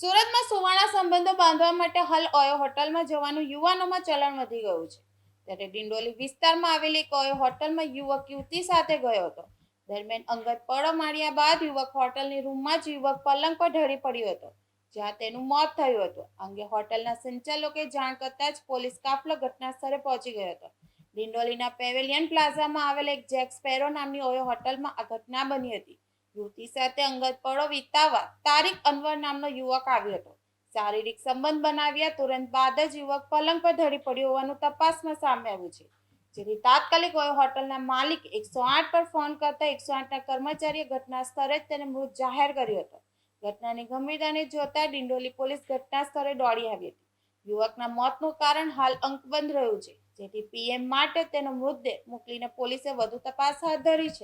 સુરતમાં સુવાણા સંબંધો બાંધવા માટે હલ ઓયો હોટલમાં જવાનું યુવાનોમાં ચલણ વધી ગયું છે. ત્યારે ડિંડોલી વિસ્તારમાં આવેલી એક ઓયો હોટલમાં યુવક યુવતી સાથે ગયો હતો. દરમિયાન અંગત પળો માર્યા બાદ યુવક હોટલની રૂમમાં જ યુવક પલંગ પર ઢળી પડ્યો હતો, જ્યાં તેનું મોત થયું હતું. અંગે હોટલના સંચાલકે જાણ કરતા જ પોલીસ કાફલો ઘટના સ્થળે પહોંચી ગયો હતો. ડિંડોલીના પેવેલિયન પ્લાઝામાં આવેલ એક જેક સ્પેરો નામની ઓયો હોટલમાં આ ઘટના બની હતી. યુવતી સાથે અંગત પળો વિતાવવા તારીખ અનવર નામનો યુવક આવ્યો હતો. શારીરિક સંબંધ બનાવ્યા તુરંત બાદ જ યુવક પલંગ પર ઢળી પડ્યો હોવાનું તપાસમાં સામે આવ્યું છે. જેથી તાત્કાલિક હોટલના માલિક એકસો આઠ પર ફોન કરતા એકસો આઠના કર્મચારીએ ઘટના સ્થળે જ તેને મૃત જાહેર કર્યો હતો. ઘટનાની ગંભીરતાને જોતા ડિંડોલી પોલીસ ઘટના સ્થળે દોડી આવી હતી. યુવકના મોતનું કારણ હાલ અંકબંધ રહ્યું છે. જેથી પીએમ માટે તેનો મૃતદેહ મોકલીને પોલીસે વધુ તપાસ હાથ ધરી છે.